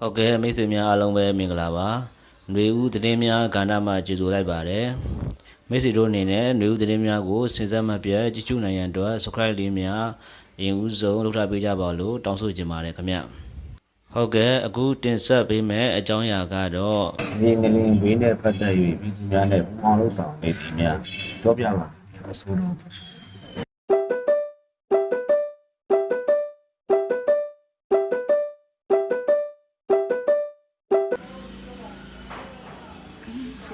ဟုတ်ကဲ့မိတ်ဆွေများအားလုံးပဲမင်္ဂလာပါຫນွေဦးသတင်းများကဏ္ဍမှာကြိုဆိုလိုက်ပါတယ်မိတ်ဆွေတို့အနေနဲ့ຫນွေဦးသတင်းများကိုစဉ်ဆက်မပြတ်ကြည့်ရှုနိုင်ရန်အတွက် subscribe လေးများအရင်ဦးဆုံးလုပ်ထားပေးကြပါလို့တောင်းဆိုချင်ပါတယ်ခင်ဗျဟုတ်ကဲ့အခုတင်ဆက်ပေးမယ့်အကြောင်းအရာကတော့ ဒီငလင်ဘေးနဲ့ပတ်သက်၍ပြည်သူများနဲ့ပူးပေါင်းလုပ်ဆောင်နေသည်များပြောပြပါအဆိုတော်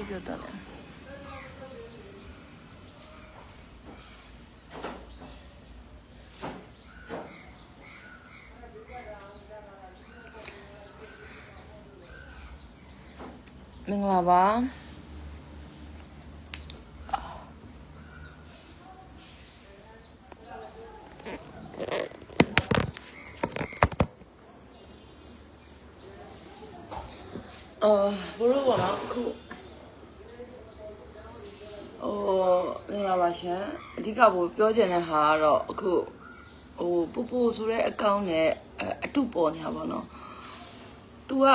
ဆိုပြတတ်တယ်မင်္ဂလာပါအာဘလို့ပါတော့အခု ဟိုမင်္ဂလာပါရှင်အဓိကဘို့ပြောချင်တဲ့ဟာကတော့အခုဟိုပူပူဆိုတဲ့အကောင့်နဲ့အတုပေါ်နေတာပေါ့နော်။ तू က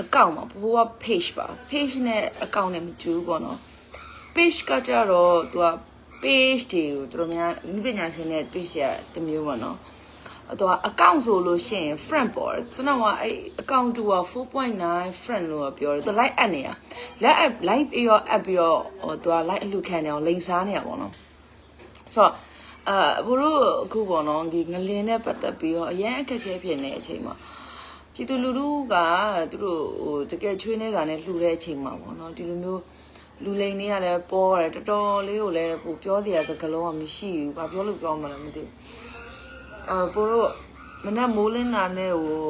အကောင့်မှာပူပူက page ပါ page နဲ့အကောင့်နဲ့မတူဘူးပေါ့နော် page ကကြတော့ तू က page တွေကိုသူတို့များနိပညာရှင်နဲ့ page ရတမျိုးပေါ့နော်။ တော့အကောင့်ဆိုလို့ရှိရင် friend ပေါ်တယ်ကျွန်တော်ကအဲ့အကောင့်တူက4.9 friend လို့ပြောတယ်သူ like အပ်နေတာ like app like ပြီးတော့ app ပြီးတော့ဟိုသူက like အလူခံနေအောင်လိန်စားနေရပါတော့ဆိုတော့အာဘို့တို့အခုပေါ့နော်ဒီငလင်းနဲ့ပတ်သက်ပြီးတော့အရင်အခက်အခဲဖြစ်နေတဲ့အချိန်မှာပြည်သူလူထုကသူတို့ဟိုတကယ်ချွေးနေတာနဲ့လှူတဲ့အချိန်မှာပေါ့နော်ဒီလိုမျိုးလူလိန်တွေကလည်းပေါ်တယ်တော်တော်လေးကိုလည်းဟိုပြောစရာစကားလုံးကမရှိဘူးဘာပြောလို့ပြောမှလည်းမသိဘူး အာဘို့တို့မနက်မိုးလင်းတာနဲ့ဟို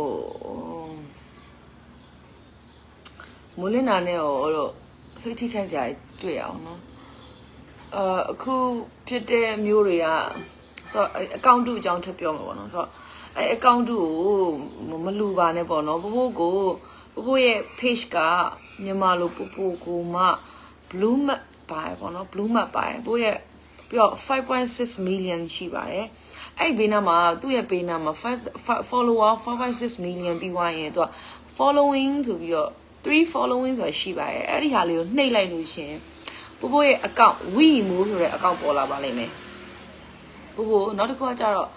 မိုးလင်းတာနဲ့ဟိုတော့စိတ်ထိခိုက်ကြတွေ့ရအောင်နော်အာအခုဖြစ်တဲ့မျိုးတွေကဆိုအကောင့်တူအကြောင်းထပ်ပြောမှာပေါ့နော်ဆိုတော့အဲအကောင့်တူကိုမလူပါနဲ့ပေါ့နော်ဘို့ဘို့ကိုဘို့ဘို့ရဲ့ page ကမြန်မာလိုပူပူကိုမှ blue map ပါပေါ့နော် blue map ပါဘို့ရဲ့ပြီးတော့5.6 million ရှိပါတယ် အဲ့ဘေးနားမှာသူ့ရဲ့ဘေးနားမှာ5 follower 5.6 million ပြီးသွားရင်သူက following ဆိုပြီးတော့3 following ဆိုတာရှိပါတယ်အဲ့ဒီဟာလေးကိုနှိပ်လိုက်လို့ရှရင်ပို့ပို့ရဲ့ account we move ဆိုတဲ့ account ပေါ်လာပါလိမ့်မယ်ပို့ပို့နောက်တစ်ခုကကြတော့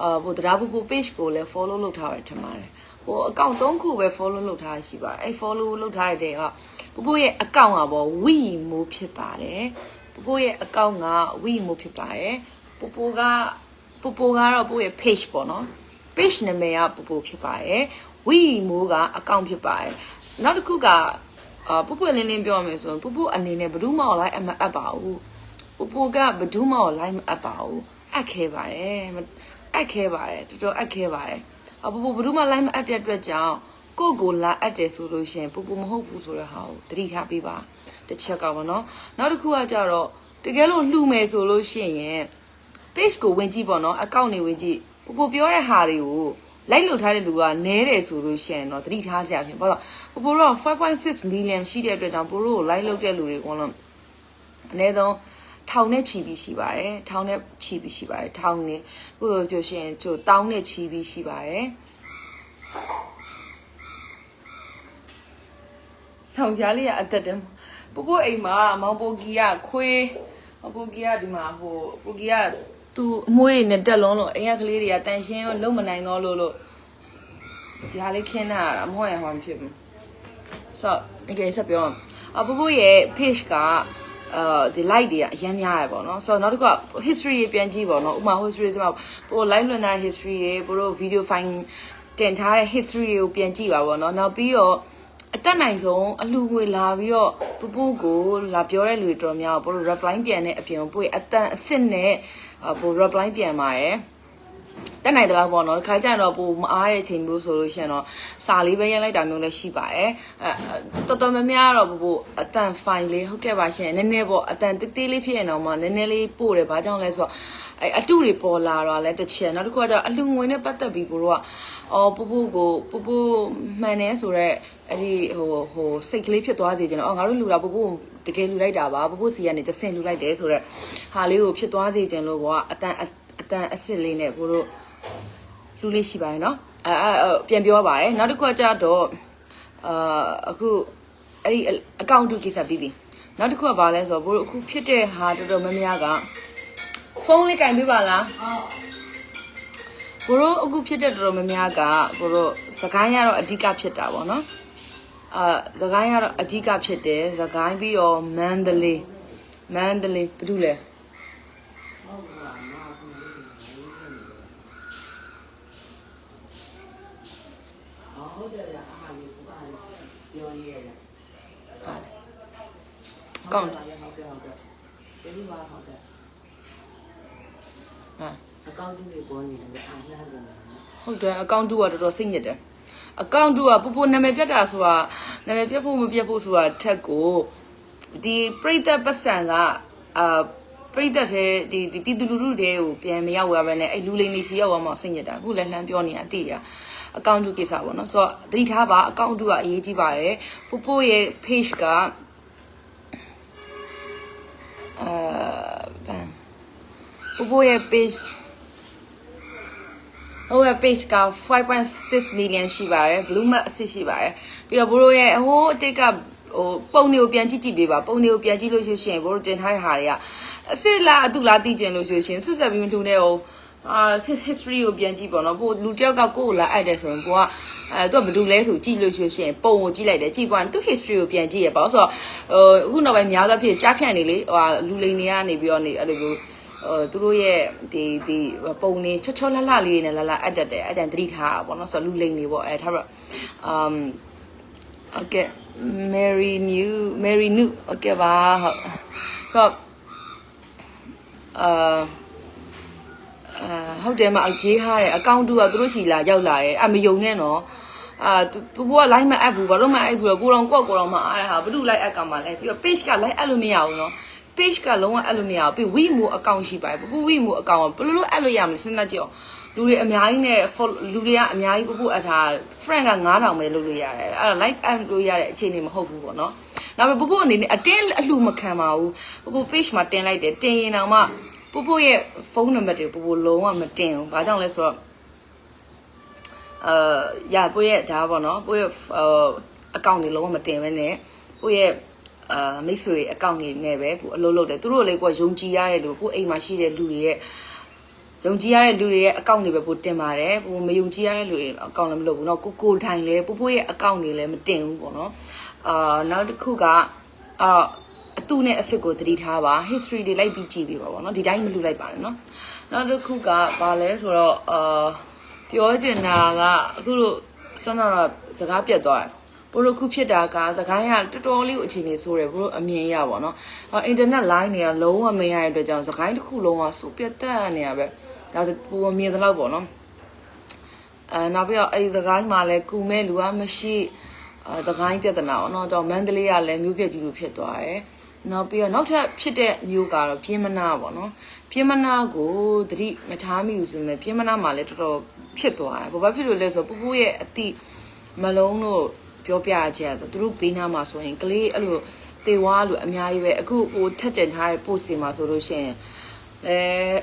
အာပို့တရားပို့ပို့ page ကိုလည်း follow လုပ်ထားရတယ်ထင်ပါတယ်ဟို account 3ခုပဲ follow လုပ်ထားရှိပါတယ်အဲ့ follow လုပ်ထားတဲ့ကပို့ပို့ရဲ့ account ကပေါ့ we move ဖြစ်ပါတယ်ပို့ပို့ရဲ့ account က we move ဖြစ်ပါတယ်ပို့ပို့က ပို့ပို့ကတော့ပို့ရဲ့ page ပေါ့နော် page နာမည်ကပူပူဖြစ်ပါတယ်ဝီမိုးကအကောင့်ဖြစ်ပါတယ်နောက်တစ်ခုကအာပူပူလင်းလင်းပြောရမယ်ဆိုရင်ပူပူအနေနဲ့ဘဒူးမောက်လိုက်အမအပ်ပါဘူးပူပူကဘဒူးမောက်လိုက်မအပ်ပါဘူးအပ်ခဲပါတယ်အပ်ခဲပါတယ်တော်တော်အပ်ခဲပါတယ်အပူပူဘဒူးမလိုက်မအပ်တဲ့အတွက်ကြောင့်ကိုကိုလာအပ်တယ်ဆိုလို့ရှိရင်ပူပူမဟုတ်ဘူးဆိုတဲ့ဟာကိုသတိထားပေးပါတစ်ချက်ကပါနော်နောက်တစ်ခုကကြတော့တကယ်လို့လှူမယ်ဆိုလို့ရှိရင် page ကိုဝင်ကြည့်ပေါ့နော် account တွေဝင်ကြည့်ပူပူပြောတဲ့ဟာတွေကို like လုပ်ထားတဲ့လူကနဲတယ်ဆိုလို့ရှိရင်တော့သတိထားကြဖြစ်ဘာလို့ပူပူတော့5.6 million ရှိတဲ့အတွက်ကြောင့်ပူပူကို like လုပ်တဲ့လူတွေကတော့အနည်းဆုံးထောင်နဲ့ချီပြီးရှိပါတယ်ထောင်နဲ့ချီပြီးရှိပါတယ်ထောင်နဲ့ခုဆိုကြရှင်ကျိုတောင်းနဲ့ချီပြီးရှိပါတယ်ဆောင်ကြလေးကအသက်တည်းပူပူအိမ်မှာမောင်ပိုကီကခွေးမောင်ပိုကီကဒီမှာဟိုပူကီက သူအမွေးနဲ့တက်လုံးလို့အိမ်ကကလေးတွေကတန်ရှင်းလုံးမနိုင်တော့လို့လို့ဒီဟာလေးခင်းတာအမဟုတ်ရဟောမဖြစ်ဘူးဆိုတော့အကယ်ဆက်ပြောအပူပူရဲ့ page ကအာဒီ like တွေကအရင်များရပေါ့နော်ဆိုတော့နောက်တစ်ခုက history တွေပြန်ကြည့်ပေါ့နော်ဥပမာ history ဆိုတော့ပို live လွှင့်ထားတဲ့ history တွေပိုတို့ video file တင်ထားတဲ့ history တွေကိုပြန်ကြည့်ပါပေါ့နော်နောက်ပြီးတော့အတက်နိုင်ဆုံးအလှငွေလာပြီးတော့ပူပူကိုလာပြောတဲ့လူတွေတော်များပိုတို့ reply ပြန်တဲ့အပြင်ပို့အတန်အစ်စ်နဲ့ ပို reply ပြန်ပါတယ်တက်နိုင်တယ်လားပေါ့နော်ခါကျရင်တော့ပိုမအားတဲ့အချိန်မျိုးဆိုလို့ရှိရင်တော့စာလေးပဲရိုက်လိုက်တာမျိုးလည်းရှိပါတယ်အဲတော်တော်များများတော့ပိုအတန် file လေးဟုတ်ကဲ့ပါရှင်နည်းနည်းပေါ့အတန်တေးသေးလေးဖြစ်ရင်တော့မှနည်းနည်းလေးပို့တယ်ဘာကြောင့်လဲဆိုတော့အဲအတုတွေပေါ်လာတော့လည်းတစ်ချက်နောက်တစ်ခုကကျတော့အလူငွေနဲ့ပတ်သက်ပြီးပို့တော့အော်ပူပူကိုပူပူမှန်နေဆိုတော့အဲ့ဒီဟိုဟိုစိတ်ကလေးဖြစ်သွားစေချင်တော့အော်ငါတို့လူတာပူပူ တကယ်လူလိုက်တာပါပူပူစီကနေတဆင်လူလိုက်တယ်ဆိုတော့ဟာလေးကိုဖြစ်သွားစေချင်လို့ပေါ့အတန်အတန်အစ်စ်လေးနဲ့ပို့တော့လူလေးရှိပါတယ်နော်အဲအဲပြန်ပြောပါတယ်နောက်တစ်ခုကကြတော့အာအခုအဲ့ဒီအကောင့်တူကိစ္စပြီးပြီနောက်တစ်ခုကဘာလဲဆိုတော့ဘို့အခုဖြစ်တဲ့ဟာတော်တော်များများကဖုန်းလေးကင်ပေးပါလားဘို့အခုဖြစ်တဲ့တော်တော်များများကဘို့စကိုင်းရတော့အဓိကဖြစ်တာပေါ့နော် အာစကိုင်းကတော့အဓိကဖြစ်တယ်စကိုင်းပြီးတော့မန္တလေးမန္တလေးဘာလို့လဲပါလေကောင်းတယ်ဟာအကောင့်တွေပေါ်နေတယ်အားနှမ်းတယ်ဟုတ်တယ်အကောင့်တူကတော်တော်စိတ်ညစ်တယ် အကောင့်တူကပူပူနာမည်ပြတ်တာဆိုတာနာမည်ပြတ်ဖို့မပြတ်ဖို့ဆိုတာထက်ကိုဒီပြိသက်ပတ်စံကအာပြိသက်တဲ့ဒီဒီပြည်သူလူထုတွေကိုပြန်မရောက်ရဘဲနဲ့အဲ့လူလိန်နေစီရောက်အောင်မစိတ်ညစ်တာအခုလည်းလှမ်းပြောနေအတိရအကောင့်တူကိစ္စပေါ့နော်ဆိုတော့သတိထားပါအကောင့်တူကအရေးကြီးပါတယ်ပူပူရဲ့ page ကအာဗန်ပူပူရဲ့ page ဟိုရဲ့ page က5.6 million ရှိပါတယ် blue mark အစ်ရှိပါတယ်ပြီးတော့ဘိုးတို့ရဲ့ဟိုအတိတ်ကဟိုပုံတွေကိုပြန်ကြည့်ကြည့်ပေးပါပုံတွေကိုပြန်ကြည့်လို့ရှိရင်ဘိုးတို့တင်ထားတဲ့ဟာတွေကအစ်စ်လားအတူလားသိကျင်လို့ရှိရင်ဆွဆက်ပြီးမလှူနေအောင်အာ history ကိုပြန်ကြည့်ပေါ့နော်ပို့လူတယောက်ကကိုယ်ကိုလာအပ်တယ်ဆိုရင်ကိုကအဲသူကဘာလို့လဲဆိုကြည့်လို့ရှိရင်ပုံကိုကြည့်လိုက်တယ်ကြည့်ပွားသူ history ကိုပြန်ကြည့်ရပါဆိုတော့ဟိုအခုနောက်ပိုင်းများသောဖြင့်ကြားဖြန့်နေလေဟိုလူလိန်တွေကနေပြီးတော့နေအဲ့လိုမျိုးအဲ သူတို့ရဲ့ဒီဒီပုံနေချောချောလှလှလေးနဲ့လှလှအပ်တတ်တယ်အဲ့တန်သတိထားတာပေါ့နော်ဆိုတော့လူလိန်တွေပေါ့အဲထားတော့ um okay Mary New Mary New okay ပါဟုတ်ဆိုတော့အာအာဟုတ်တယ်မအရေးဟားတယ်အကောင့်တူကသူတို့ရှိလာရောက်လာတယ်အမယုံနဲ့နော်အာသူဘိုးက line မအပ်ဘူးဘာလို့မအပ်ဘူးလဲကိုတော်ကိုယ့်ကိုယ်တော်မအားရဟာဘာလို့ line အပ်ကမှလဲပြီးတော့ page က line အပ်လို့မရဘူးနော် page ကလုံးဝအဲ့လိုမရဘူးပြီးဝိမူအကောင့်ရှိပါတယ်ပပဝိမူအကောင့်ကဘယ်လိုလုပ်အဲ့လိုရမလဲစဉ်းစားကြည့်အောင်လူတွေအများကြီးနဲ့ follow လူတွေကအများကြီးပပအပ်ထား friend က9000ပဲလုပ်လို့ရတယ်အဲ့ဒါ like အပ်လို့ရတဲ့အခြေအနေမဟုတ်ဘူးပေါ့နော်နောက်ပြီးပပအနေနဲ့အတင်းအလှမခံပါဘူးပပ page မှာတင်လိုက်တယ်တင်ရင်တော့မှပပရဲ့ဖုန်းနံပါတ်တွေပပလုံးဝမတင်ဘူးဘာကြောင့်လဲဆိုတော့အာရပို့ရဲ့ဒါပေါ့နော်ပို့ရဲ့အကောင့်တွေလုံးဝမတင်ဘဲနဲ့ပို့ရဲ့ အာမိတ်ဆွေအကောင့်တွေနဲ့ပဲကိုအလုပ်လုပ်တယ်သူတို့လည်းကိုယုံကြည်ရတဲ့လူကိုအိမ်မှာရှိတဲ့လူတွေရဲ့ယုံကြည်ရတဲ့လူတွေရဲ့အကောင့်တွေပဲပိုတင်ပါတယ်ပိုမယုံကြည်ရတဲ့လူတွေအကောင့်လည်းမလုပ်ဘူးเนาะကိုကိုထိုင်လည်းပိုပိုရဲ့အကောင့်တွေလည်းမတင်ဘူးပေါ့နော်အာနောက်တစ်ခုကအာအတူနဲ့အဖစ်ကိုသတိထားပါ history တွေလိုက်ပြီးကြည့်ပေးပါပေါ့နော်ဒီတိုင်းမလူလိုက်ပါနဲ့နော်နောက်တစ်ခုကဘာလဲဆိုတော့အာပြောချင်တာကအခုတို့ဆွမ်းတော့စကားပြတ်သွားတယ် ဘို့တို့ခုဖြစ်တာကသခိုင်းကတော်တော်လေးကိုအခြေအနေဆိုးတယ်ဘို့တို့အမြင်ရပါတော့။အော်အင်တာနက်လိုင်းတွေကလုံးဝမရတဲ့အတွက်ကြောင့်သခိုင်းတစ်ခုလုံးကစူပြတ်တက်နေရပဲ။ဒါဆိုပုံမြင်သလောက်ပေါ့နော်။အဲနောက်ပြီးတော့အဲ့ဒီသခိုင်းမှာလည်းကုမဲ့လူကမရှိအဲသခိုင်းပြဿနာပေါ့နော်။တော့မန္တလေးကလည်းမျိုးပြက်ကြီးလိုဖြစ်သွားတယ်။နောက်ပြီးတော့နောက်ထပ်ဖြစ်တဲ့မျိုးကတော့ပြင်းမနာပေါ့နော်။ပြင်းမနာကိုသတိမထားမိဘူးဆိုရင်ပြင်းမနာမှာလည်းတော်တော်ဖြစ်သွားတယ်။ဘာဖြစ်လို့လဲဆိုတော့ပူပူရဲ့အတိမလုံးတို့ ပြောပြချက်ဆိုသူတို့ပေးနာမှာဆိုရင်ကလေးအဲ့လိုတေဝါလိုအများကြီးပဲအခုဟိုထက်တင်ထားတဲ့ post တွေမှာဆိုလို့ရှိရင်အဲ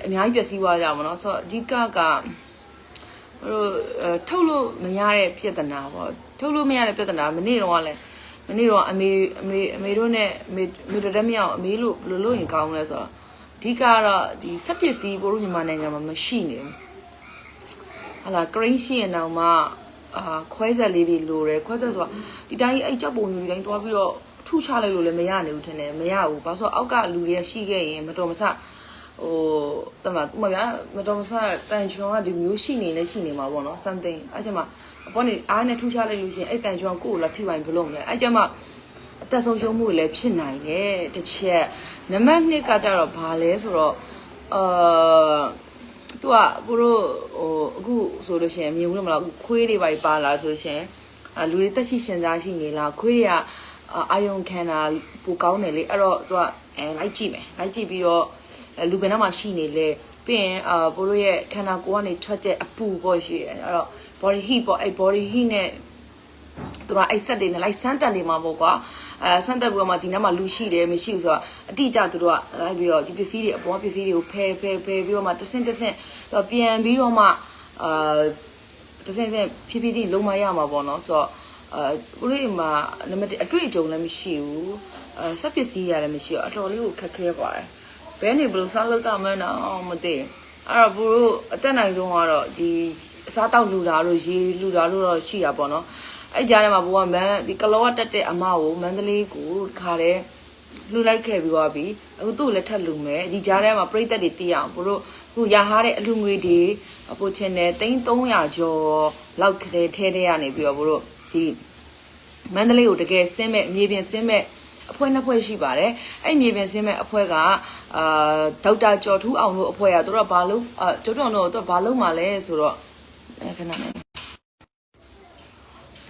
အများကြီးပျက်စီးသွားကြပါတော့ဆိုတော့အဓိကကဟိုထုတ်လို့မရတဲ့ပြဿနာပေါ့ထုတ်လို့မရတဲ့ပြဿနာမနေ့တော့ကလည်းမနေ့တော့အမေအမေအမေတို့နဲ့အမေအမေတို့တက်မရအောင်အမေလို့ဘယ်လိုလုပ်ရင်ကောင်းလဲဆိုတော့အဓိကကတော့ဒီစက်ပစ္စည်းပို့လို့မြန်မာနိုင်ငံမှာမရှိနေဘူးဟလာကရိန်းရှိရင်တော့မှ အာခွဲဆက်လေးတွေလိုတယ်ခွဲဆက်ဆိုတာဒီတိုင်းအဲ့ကြောက်ပုံမျိုးဒီတိုင်းသွားပြီးတော့ထုချလိုက်လို့လည်းမရနိုင်ဘူးထင်တယ်မရဘူးဘာလို့ဆိုအောက်ကလူတွေကရှိခဲ့ရင်မတော်မဆဟိုတမဥမဗျာမတော်မဆတန်ချွန်ကဒီမျိုးရှိနေလဲရှိနေမှာပေါ့နော် something အဲ့ကျမှအပေါ်နေအားနဲ့ထုချလိုက်လို့ရှိရင်အဲ့တန်ချွန်ကိုကိုလာထိပိုင်ဘလို့မလဲအဲ့ကျမှအသက်ဆုံးရှုံးမှုတွေလည်းဖြစ်နိုင်တယ်တစ်ချက်နံပါတ်2ကကြတော့ဘာလဲဆိုတော့အာ သူကဘို့တို့ဟိုအခုဆိုလို့ရှိရင်မြင်ဘူးလို့မလားခွေးတွေပါပါလာဆိုရှင်အလူတွေတက်ရှိရှင်စားရှိနေလားခွေးတွေကအာယုံခံတာပူကောင်းတယ်လေအဲ့တော့သူကအဲလိုက်ကြည့်မယ်လိုက်ကြည့်ပြီးတော့လူဘယ်နှမှာရှိနေလဲပြီးရင်အာဘို့တို့ရဲ့ခန္ဓာကိုယ်ကနေထွက်တဲ့အပူပေါ့ရှိတယ်အဲ့တော့ body heat ပေါ့အဲ့ body heat နဲ့သူကအဲ့ဆက်တွေနဲ့လိုက်စမ်းတက်နေမှာပေါ့ကွာ အဲစမ်းတက်ပြီးတော့မှဒီနေ့မှလူရှိတယ်မရှိဘူးဆိုတော့အတိအကျသူတို့ကလိုက်ပြီးတော့ဒီပစ္စည်းတွေအပေါ်ပစ္စည်းတွေကိုဖယ်ဖယ်ဖယ်ပြီးတော့မှတဆင့်တဆင့်ပြန်ပြီးတော့မှအာတစ်စင်းစင်းဖြည်းဖြည်းချင်းလုံးမရမှာပေါ့နော်ဆိုတော့အဲဦးလေးမှာနံပါတ်1အတွေ့အကြုံလည်းမရှိဘူးအဲစက်ပစ္စည်းရလည်းမရှိဘူးအတော်လေးကိုခက်ခဲပါတယ်ဘယ်နေဘယ်လိုဆက်လုပ်တာမလဲတော့မသိဘူးအဲ့တော့ဘို့တို့အတက်နိုင်ဆုံးကတော့ဒီအစားတောက်လူတာတို့ရေလူတာတို့တော့ရှိတာပေါ့နော် အဲ့ကြားထဲမှာဘိုးကမန်ဒီကလောကတက်တဲ့အမကိုမန္တလေးကိုခါတဲ့လှူလိုက်ခဲ့ပြီးသွားပြီအခုသူ့ကိုလည်းထပ်လူမယ်ဒီကြားထဲမှာပြိသက်တွေတည်အောင်ဘို့တို့ခုရဟာတဲ့အလူငွေတွေအပိုချင်တယ်300ကျော်လောက်ခဲထဲထဲရနေပြီးတော့ဘို့တို့ဒီမန္တလေးကိုတကယ်ဆင်းမဲ့မြေပြင်ဆင်းမဲ့အဖွဲ့နှစ်ဖွဲ့ရှိပါတယ်အဲ့မြေပြင်ဆင်းမဲ့အဖွဲ့ကအာဒေါက်တာကျော်ထူးအောင်တို့အဖွဲ့ကတို့တော့ဘာလို့အာကျော်ထူးအောင်တို့တော့ဘာလို့မှလဲဆိုတော့အဲခဏလေး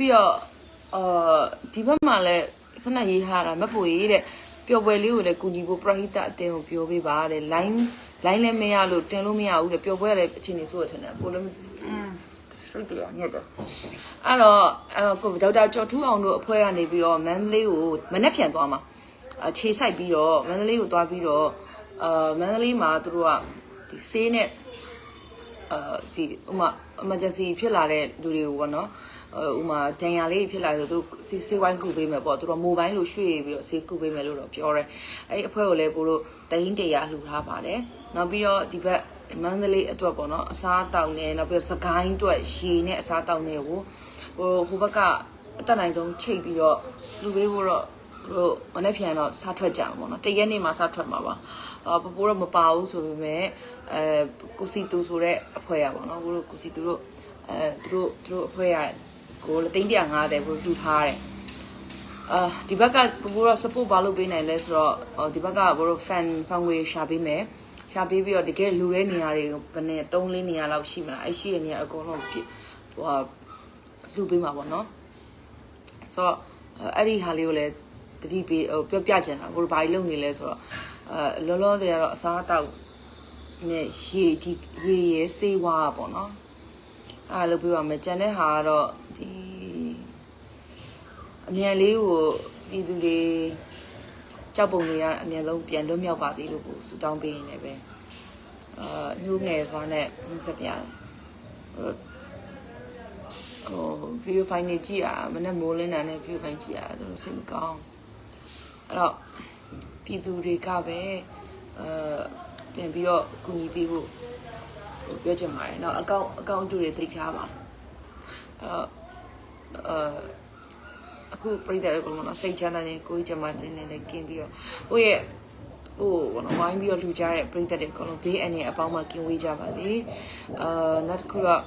ပြီးတော့အာဒီဘက်မှာလည်းစနက်ရေးထားတာမက်ဖို့ရေးတဲ့ပျော်ပွဲလေးကိုလည်းကူညီဖို့ပရဟိတအတင်းကိုပြောပေးပါတဲ့ line line လည်းမရလို့တင်လို့မရဘူးတဲ့ပျော်ပွဲလည်းအချိန်နေဆိုရထင်တယ်ပိုလည်းอืมစိတ်တရားညက်တယ်အဲ့တော့အဲကိုဒေါက်တာကျော်ထူးအောင်တို့အဖွဲ့ကနေပြီးတော့မန္တလေးကိုမနေ့ပြန်သွားမှာအခြေစိုက်ပြီးတော့မန္တလေးကိုသွားပြီးတော့အာမန္တလေးမှာသူတို့ကဒီဆေးနဲ့အာဒီဥမာ emergency ဖြစ်လာတဲ့လူတွေကိုပေါ့နော် ဥမာဒဏ်ရာလေးဖြစ်လာဆိုသူတို့စေးစေးဝိုင်းကူပေးမယ်ပေါ့သူတို့မိုဘိုင်းလိုရွှေ့ပြီးတော့စေးကူပေးမယ်လို့တော့ပြောတယ်အဲ့အဖွဲ့ကိုလည်းပို့လို့တရင်တရာလှူထားပါတယ်နောက်ပြီးတော့ဒီဘက်မန္တလေးအတွက်ပေါ့နော်အစားအသောက်နဲ့နောက်ပြီးစကိုင်းအတွက်ရေနဲ့အစားအသောက်နဲ့ကိုဟိုဟိုဘက်ကအတက်နိုင်ဆုံးချိတ်ပြီးတော့လူပေးဖို့တော့တို့မနေ့ပြန်တော့စားထွက်ကြမှာပေါ့နော်တရက်နေ့မှစားထွက်မှာပါအော်ပပိုးတော့မပါဘူးဆိုပေမဲ့အဲကိုစီတူဆိုတဲ့အဖွဲ့ရပါတော့ဘို့တို့ကိုစီတူတို့အဲသူတို့သူတို့အဖွဲ့ရ ကိုလည်းသိန်း150ဘို့တူထားတယ်အာဒီဘက်ကဘို့တော့ support ဘာလုပ်ပေးနိုင်လဲဆိုတော့ဟိုဒီဘက်ကဘို့တို့ fan fan ဝေရှာပေးမယ်ရှာပေးပြီးတော့တကယ်လူတဲ့နေရာတွေဘယ်နဲ့3 4နေရာလောက်ရှိမလားအဲ့ရှိတဲ့နေရာအကုန်လုံးဖြစ်ဟိုလှူပေးမှာပေါ့နော်ဆိုတော့အဲ့ဒီဟာလေးကိုလည်းတတိပေးဟိုပြောပြချင်တာဘို့ဘာကြီးလုပ်နေလဲဆိုတော့အဲလောလောဆယ်ကတော့အစားအသောက်နဲ့ရေဒီရေရဲစေးဝါပေါ့နော် အဲ့လိုပြောပါမယ်ကျန်တဲ့ဟာကတော့ဒီအမြန်လေးကိုပြည်သူတွေကြောက်ပုံတွေကအမြန်ဆုံးပြန်လွတ်မြောက်ပါစေလို့ကိုဆုတောင်းပေးနေတယ်ပဲအာညိုးငယ်သွားနဲ့နှက်ဆက်ပြတယ်ဟိုဗီဒီယိုဖိုင်နေကြည့်ရမနဲ့မိုးလင်းတာနဲ့ဗီဒီယိုဖိုင်ကြည့်ရသူတို့စိတ်မကောင်းအဲ့တော့ပြည်သူတွေကပဲအဲပြန်ပြီးတော့ကူညီပေးဖို့ ပြောချင်ပါတယ်။နောက်အကောင့်အကောင့်တူတွေသိထားပါ။အဲ့တော့အဲအခုပြည်တယ်ကိုမနော်စိတ်ချမ်းသာနေကိုကြီးကျမချင်းနေလည်းกินပြီးတော့ဟိုရဲ့ဟိုဘောနော်ဝိုင်းပြီးတော့လှူကြတဲ့ပြည်တယ်တွေအကုန်လုံးဘေးအနေအပေါင်းမှာกินဝေးကြပါလေ။အာနောက်တစ်ခုတော့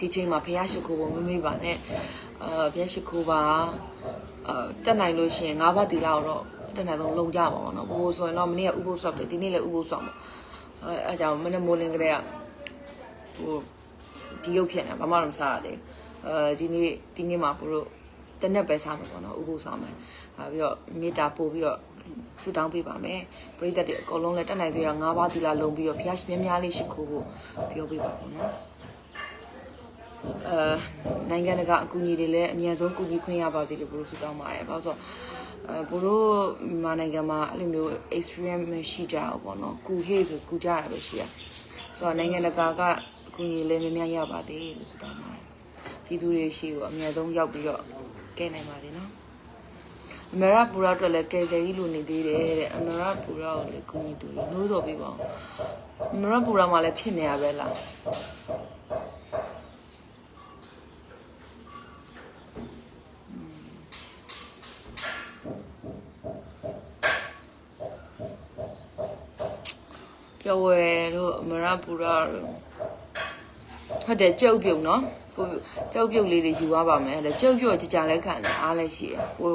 ဒီချိန်မှာဖះရှိခိုးဖို့မမေ့ပါနဲ့အာဖះရှိခိုးပါအာတက်နိုင်လို့ရှိရင်၅ဘတ်တီလောက်တော့တက်နိုင်ဆုံးလုံကြပါဘောနော်ဘိုးဆိုရင်တော့မနေ့ကဥပုသ်ဆော့တယ်ဒီနေ့လည်းဥပုသ်ဆော့မှာ အဲအဲကြောင့်မနေ့မိုးလင်းကလေးကဟိုဒီရုပ်ဖြစ်နေဘာမှတော့မစားရသေးဘူးအဲဒီနေ့ဒီနေ့မှာဘို့တို့တနက်ပဲစားမှာပေါ့နော်ဥပုသ်ဆော့မှာအဲပြီးတော့မေတ္တာပို့ပြီးတော့ဆူတောင်းပေးပါမယ်ပရိသတ်တွေအကုန်လုံးလည်းတက်နိုင်သေးရ၅ပါးသီလလုံးပြီးတော့ဘုရားရှင်များများလေးရှိခိုးဖို့ပြောပေးပါဦးနော်အဲနိုင်ငံတကာအကူအညီတွေလည်းအများဆုံးကူညီခွင့်ရပါစေလို့ဘုရားဆုတောင်းပါတယ်။ဘာလို့ဆိုတော့ အဲဘို့တို့မြန်မာနိုင်ငံမှာအဲ့လိုမျိုး experience မရှိကြဘူးပေါ့နော်။ကူဟေ့ဆိုကူကြတာပဲရှိရ။ဆိုတော့နိုင်ငံတကာကအကူအညီလည်းများများရပါသေးလို့ဆုတောင်းပါတယ်။ပြည်သူတွေရှိကိုအများဆုံးရောက်ပြီးတော့ကဲနိုင်ပါလေနော်။အမေရပူရာအတွက်လည်းကယ်ဆယ်ကြီးလိုနေသေးတယ်တဲ့အမေရပူရာကိုလည်းကူညီသူလို့နှိုးတော်ပေးပါအောင်။အမေရပူရာမှာလည်းဖြစ်နေရပဲလား။ ပြောဝဲတို့အမရပူရာတို့ဟုတ်တယ်ကြုတ်ပြုတ်နော်ဟိုကြုတ်ပြုတ်လေးတွေယူသွားပါမယ်လေကြုတ်ပြုတ်ကြကြလဲခံတယ်အားလည်းရှိရဟို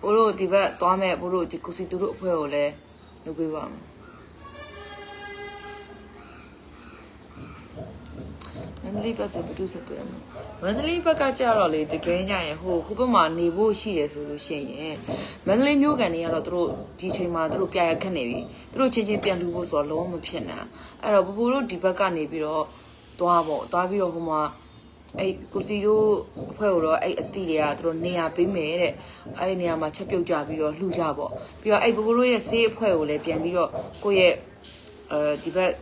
ဟိုတို့ဒီဘက်သွားမဲ့ဘို့တို့ဒီကုစီတူတို့အဖွဲ့ကိုလည်းလုပ်ပေးပါမယ်မန္တလေးဘက်ဆိုဘယ်သူဆက်တွေ့မှာ မန္တလေးဘက်ကကြတော့လေတကယ်ညရင်ဟိုဟိုဘက်မှာနေဖို့ရှိရဆိုလို့ရှိရင်မန္တလေးမြို့ကန်တွေကတော့သူတို့ဒီချိန်မှာသူတို့ပြရခက်နေပြီသူတို့ချင်းချင်းပြန်လူဖို့ဆိုတော့လုံးဝမဖြစ်နိုင်အဲ့တော့ပပူတို့ဒီဘက်ကနေပြီးတော့သွားပေါ့သွားပြီးတော့ဟိုမှာအဲ့ကိုစီတို့အဖွဲ့ကိုတော့အဲ့အတိတွေကသူတို့နေရာပေးမယ်တဲ့အဲ့ဒီနေရာမှာချက်ပြုတ်ကြပြီးတော့လှူကြပေါ့ပြီးတော့အဲ့ပပူတို့ရဲ့ဆေးအဖွဲ့ကိုလည်းပြန်ပြီးတော့ကိုယ့်ရဲ့အဲဒီဘက်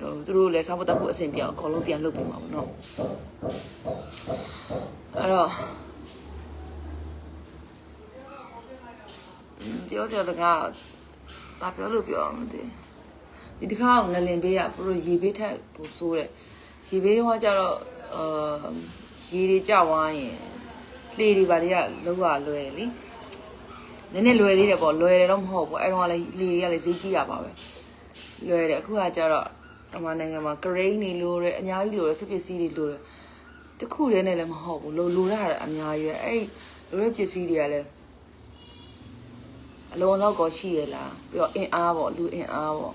ဟိုသူတို့လည်းစားဖို့တက်ဖို့အဆင်ပြေအောင်အကုန်လုံးပြန်လုပ်ပေးမှာပေါ့နော်အဲ့တော့อืมပြောကြတဲ့ကဘာပြောလို့ပြောအောင်မသိဒီတစ်ခါငလင်ဘေးကဘလို့ရေဘေးထက်ပိုဆိုးတယ်ရေဘေးကကြတော့အာရေတွေကြဝိုင်းရင်လှေတွေဘာတွေကလောက်ရလွယ်တယ်လीနည်းနည်းလွယ်သေးတယ်ပေါ့လွယ်တယ်တော့မဟုတ်ဘူးအဲ့တော့လည်းလှေတွေကလည်းဈေးကြီးရပါပဲလွယ်တယ်အခုကကြတော့ မြန်မာနိုင်ငံမှာကရိန်းတွေလိုတယ်အများကြီးလိုတယ်စပစ္စည်းတွေလိုတယ်တခုတည်းနဲ့လည်းမဟုတ်ဘူးလိုလိုရတာအများကြီးပဲအဲ့လိုတဲ့ပစ္စည်းတွေကလည်းအလုံးလောက်ကောရှိရလားပြီးတော့အင်အားပေါ့လူအင်အားပေါ့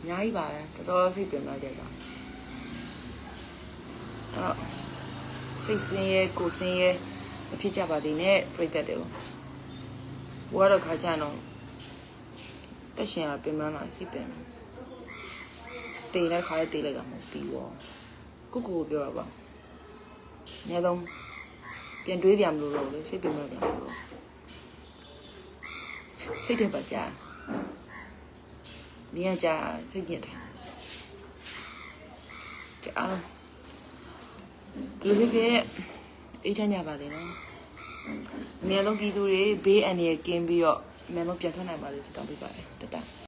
အများကြီးပါပဲတော်တော်စိတ်ပင်ပန်းတယ်ပါအဲ့တော့စိတ်ဆင်းရဲကိုယ်ဆင်းရဲမဖြစ်ကြပါသေးနဲ့ပြိတ္တတွေကိုဘဝတော့ခါကြတော့တက်ရှင်ရပင်ပန်းလာစိတ်ပင် တေးတဲ့ခါလေးတေးလိုက်တာမဟုတ်ပြီးဘောကိုကိုကိုပြောတာပါညတော့ပြန်တွေးကြမလို့တော့လေစိတ်ပင်ပန်းတယ်မလို့စိတ်ထဲပါကြာမြင်ကြစိတ်ညစ်တယ်ကြာဘယ်လိုဖြစ်ဖြစ်အေးချမ်းကြပါလေနော်အများလုံးပြည်သူတွေဘေးအန္တရာယ်ကင်းပြီးတော့အများလုံးပြန်ထွက်နိုင်ပါလေဆုတောင်းပေးပါတယ်တတ